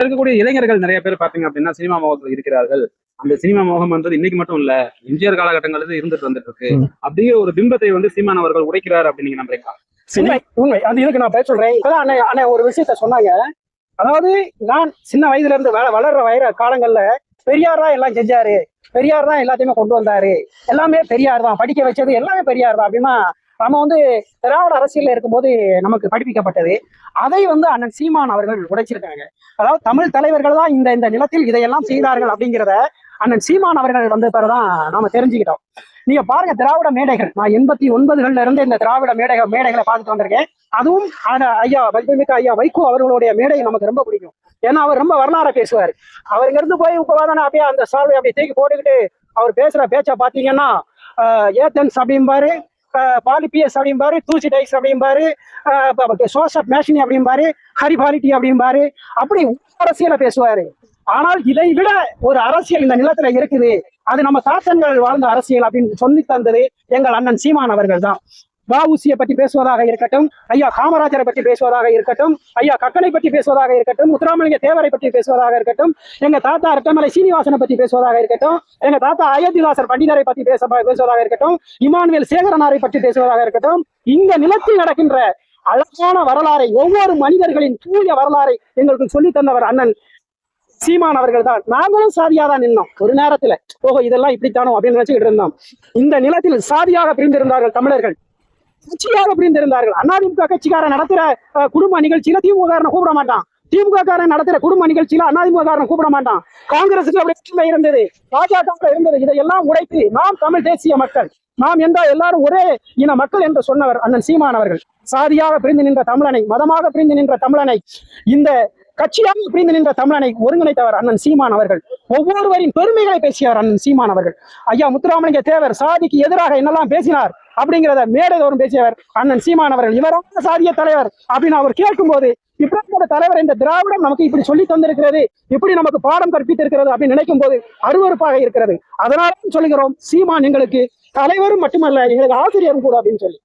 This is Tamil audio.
இருக்கக்கூடிய இளைஞர்கள் நிறைய பேர் பாத்தீங்க அப்படின்னா சினிமா மோகத்தில் இருக்கிறார்கள். அந்த சினிமா மோகம் வந்தது இன்னைக்கு மட்டும் இல்ல எம்ஜிஆர் காலகட்டங்கள்ல இருந்து இருந்துட்டு வந்துட்டு இருக்கு. அப்படியே ஒரு பிம்பத்தை வந்து சீமான் அவர்கள் உடைக்கிறார் அப்படின்னு நீங்க நம்புறீங்களா? உண்மை உண்மை. அது இதுக்கு நான் பேச சொல்றேன். இப்பதான் அண்ணன் அண்ணன் ஒரு விஷயத்த சொன்னாங்க. அதாவது நான் சின்ன வயதுல இருந்து வள- வளர்ற வயிற காலங்கள்ல பெரியார் தான் எல்லாம் செஞ்சாரு. பெரியார் தான் எல்லாத்தையுமே கொண்டு வந்தாரு. எல்லாமே பெரியார் தான். படிக்க வச்சது எல்லாமே பெரியார் தான் அப்படின்னா நம்ம வந்து திராவிட அரசியல்ல இருக்கும்போது நமக்கு படிப்பிக்கப்பட்டது. அதை வந்து அண்ணன் சீமான் அவர்கள் உடைச்சிருக்காங்க. அதாவது தமிழ் தலைவர்கள் தான் இந்த இந்த நிலத்தில் இதையெல்லாம் செய்தார்கள் அப்படிங்கிறத அண்ணன் சீமான் அவர்கள் வந்த பிறதான் நாம தெரிஞ்சுக்கிட்டோம். நீங்க பாருங்க திராவிட மேடைகள். நான் எண்பத்தி ஒன்பதுகள்ல இருந்து இந்த திராவிட மேடைகள் மேடைகளை பார்த்துட்டு வந்திருக்கேன். அதுவும் ஐயா வைபமிக்க ஐயா வைகோ அவர்களுடைய மேடை நமக்கு ரொம்ப பிடிக்கும். ஏன்னா அவர் ரொம்ப வரலாறை பேசுவார். அவர் இருந்து போய் உட்காந்து அப்படியே அந்த சால்வை அப்படியே தூக்கி போட்டுக்கிட்டு அவர் பேசுற பேச்சை பாத்தீங்கன்னா ஆஹ், ஏத்தன்ஸ் அப்படிம்பாரு பாலிபிஎஸ் அப்படிம்பாரு தூசி டைக்ஸ் அப்படிம்பாரு சோசப் மேஷினி அப்படிம்பாரு ஹரிபாலிட்டி அப்படிம்பாரு அப்படி அரசியல பேசுவாரு. ஆனால் இதை விட ஒரு அரசியல் இந்த நிலத்துல இருக்குது. அது நம்ம தாத்தன்கள் வாழ்ந்த அரசியல் அப்படின்னு சொல்லி தந்தது எங்கள் அண்ணன் சீமான் அவர்கள் தான். வஉசியை பற்றி பேசுவதாக இருக்கட்டும் ஐயா காமராஜரை பற்றி பேசுவதாக இருக்கட்டும் ஐயா கக்கனை பற்றி பேசுவதாக இருக்கட்டும் முத்துராமலிங்க தேவரை பற்றி பேசுவதாக இருக்கட்டும் எங்க தாத்தா ரெட்டமலை சீனிவாசனை பற்றி பேசுவதாக இருக்கட்டும் எங்க தாத்தா அயோத்திதாசர் பண்டிதரை பற்றி பேச பேசுவதாக இருக்கட்டும் இமானுவேல் சேகரனாரை பற்றி பேசுவதாக இருக்கட்டும் இந்த நிலத்தில் நடக்கின்ற அழகான வரலாறை ஒவ்வொரு மனிதர்களின் தூய வரலாறை எங்களுக்கு சொல்லித் தந்தவர் அண்ணன் சீமான் அவர்கள் தான். நாங்களும் சாதியா தான் நின்னோம். ஒரு நேரத்துல ஓஹோ இதெல்லாம் இப்படித்தானோ அப்படின்னு நினைச்சுக்கிட்டு இருந்தோம். இந்த நிலத்தில் சாதியாக பிரிந்திருந்தார்கள் தமிழர்கள். கட்சியார் அப்படின்னு தெரிந்தார்கள். அதிமுக கட்சிக்காரன் நடத்துற குடும்ப நிகழ்ச்சியில திமுக காரனை கூப்பிட மாட்டான். திமுக காரன் நடத்துற குடும்ப நிகழ்ச்சியில அதிமுக காரன் கூப்பிட மாட்டான். காங்கிரசுக்கு அப்படி இருந்தது பாஜக இருந்தது இதையெல்லாம் உடைத்து நாம் தமிழ் தேசிய மக்கள் நாம் என்றால் எல்லாரும் ஒரே இன மக்கள் என்று சொன்னவர் அண்ணன் சீமானவர்கள் சாதியாக பிரிந்து நின்ற தமிழனை மதமாக பிரிந்து நின்ற தமிழனை இந்த கட்சியாக பிரிந்து நின்ற தமிழனை ஒருங்கிணைத்தவர் அண்ணன் சீமான் அவர்கள். ஒவ்வொருவரின் பெருமைகளை பேசியவர் அண்ணன் சீமான் அவர்கள். ஐயா முத்துராமலிங்க தேவர் சாதிக்கு எதிராக என்னெல்லாம் பேசினார்? அப்படிங்கிறத மேடைதோறும் பேசியவர் அண்ணன் சீமான் அவர்கள். இவரான சாதிய தலைவர் அப்படின்னு அவர் கேட்கும்போது இப்படிப்பட்ட தலைவர் இந்த திராவிடம் நமக்கு இப்படி சொல்லி தந்திருக்கிறது இப்படி நமக்கு பாடம் கற்பித்திருக்கிறது அப்படின்னு நினைக்கும் போது அருவருப்பாக இருக்கிறது. அதனால சொல்லுகிறோம் சீமான் எங்களுக்கு தலைவரும் மட்டுமல்ல எங்களுக்கு ஆசிரியரும் கூட அப்படின்னு சொல்லி.